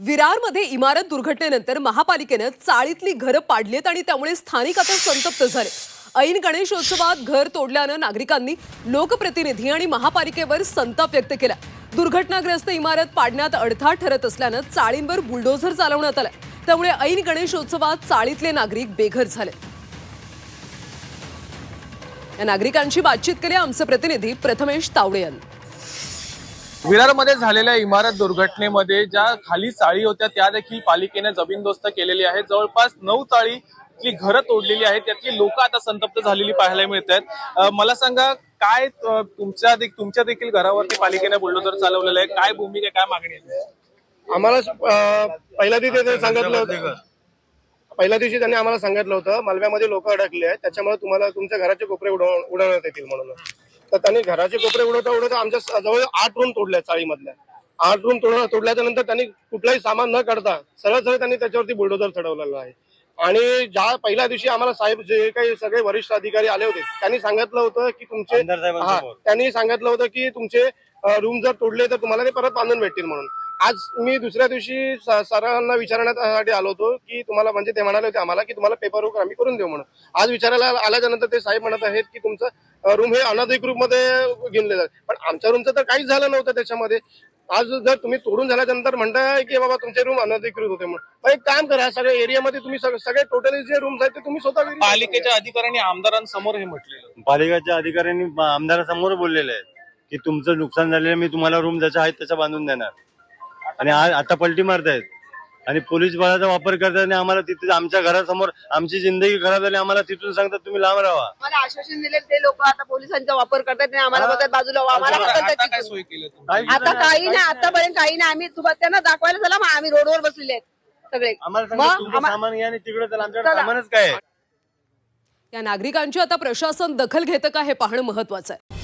विरारमध्ये इमारत दुर्घटनेनंतर महापालिकेनं चाळीतली घरं पाडलीत आणि त्यामुळे स्थानिक आता संतप्त झाले. ऐन गणेशोत्सवात घर तोडल्यानं नागरिकांनी लोकप्रतिनिधी आणि महापालिकेवर संताप व्यक्त केला. दुर्घटनाग्रस्त इमारत पाडण्यात अडथळा ठरत असल्यानं चाळींवर बुलडोझर चालवण्यात आला. त्यामुळे ऐन गणेशोत्सवात चाळीतले नागरिक बेघर झाले. या नागरिकांशी बातचीत केली आमचे प्रतिनिधी प्रथमेश तावडे यांनी विरारमध्ये झालेल्या इमारत दुर्घटनेमध्ये ज्या खाली चाळी होत्या त्या देखील पालिकेने जमीनदोस्त केलेली आहे जवळपास नऊ चाळी जी घरं तोडलेली आहेत त्यातली लोक आता संतप्त झालेली पाहायला मिळत आहेत मला सांगा काय तुमच्या तुमच्या देखील घरावरती पालिकेने बुलडोजर चालवलेलं आहे? काय भूमिका काय मागणी आहे? आम्हाला पहिल्या दिवशी त्यांनी सांगितलं होतं. पहिल्या दिवशी त्यांनी आम्हाला सांगितलं होतं मालव्यामध्ये लोक अडकले आहेत त्याच्यामुळे तुम्हाला तुमच्या घराचे कोपरे उडव उडवण्यात येतील म्हणून. तर त्यांनी घराचे कोपरे उडवता उडवता आमच्या जवळ आठ रूम तोडल्या चाळीमधल्या. आठ रूम तोड तोडल्याच्या नंतर त्यांनी कुठलाही सामान न काढता सरळ सरळ त्यांनी त्याच्यावरती बुलडोजर चढवलेलं आहे. आणि ज्या पहिल्या दिवशी आम्हाला साहेब जे काही सगळे वरिष्ठ अधिकारी आले होते त्यांनी सांगितलं होतं की तुमचे हा त्यांनी सांगितलं होतं की तुमचे रूम जर तोडले तर तुम्हाला ते परत बांधून भेटतील म्हणून. आज मी दुसऱ्या दिवशी सरांना विचारण्यासाठी आलो होतो की तुम्हाला म्हणजे ते म्हणाले होते आम्हाला की तुम्हाला पेपर वर्क आम्ही करून देऊ म्हणून. आज विचारायला आल्याच्यानंतर ते साहेब म्हणत आहेत की तुमचं रूम हे अनधिकृत मध्ये गिनले जात पण आमच्या रूमचं तर काहीच झालं नव्हतं त्याच्यामध्ये. आज जर तुम्ही तोडून झाल्याच्यानंतर म्हणताय की बाबा तुमचे रूम अनधिकृत होते म्हणून. एक काम करा सगळ्या एरियामध्ये तुम्ही सग- सगळे टोटली जे रूम्स आहेत ते तुम्ही स्वतः पालिकेच्या अधिकाऱ्यांनी आमदारांसमोर हे म्हटलेलं पालिकेच्या अधिकाऱ्यांनी आमदारासमोर बोललेले आहेत की तुमचं नुकसान झालेलं मी तुम्हाला रूम ज्याच्या आहेत त्याच्या बांधून देणार. आणि आज आता पलटी मारतायत. आणि पोलीस बळाचा वापर करतात आणि आम्हाला तिथे आमच्या घरासमोर आमची जिंदगी खराब झाली आम्हाला तिथून सांगतात तुम्ही लांब राहा. मला आश्वासन दिले ते लोक आता पोलिसांचा वापर करतात आणि आम्हाला बघत बाजूला व्हा. आम्हाला आता तिथून. काही नाही. आतापर्यंत काही नाही. आम्ही तुम्हाला त्यांना दाखवायला चला मग आम्ही रोडवर बसलेले आहेत सगळे. आम्हाला मग सांगतात तुमचं आम्हा- सामान घ्या आणि तिकडे चला आमच्याकडे चला. सामानच काय आहे? या नागरिकांची आता प्रशासन दखल घेतं का हे पाहणं महत्वाचं आहे.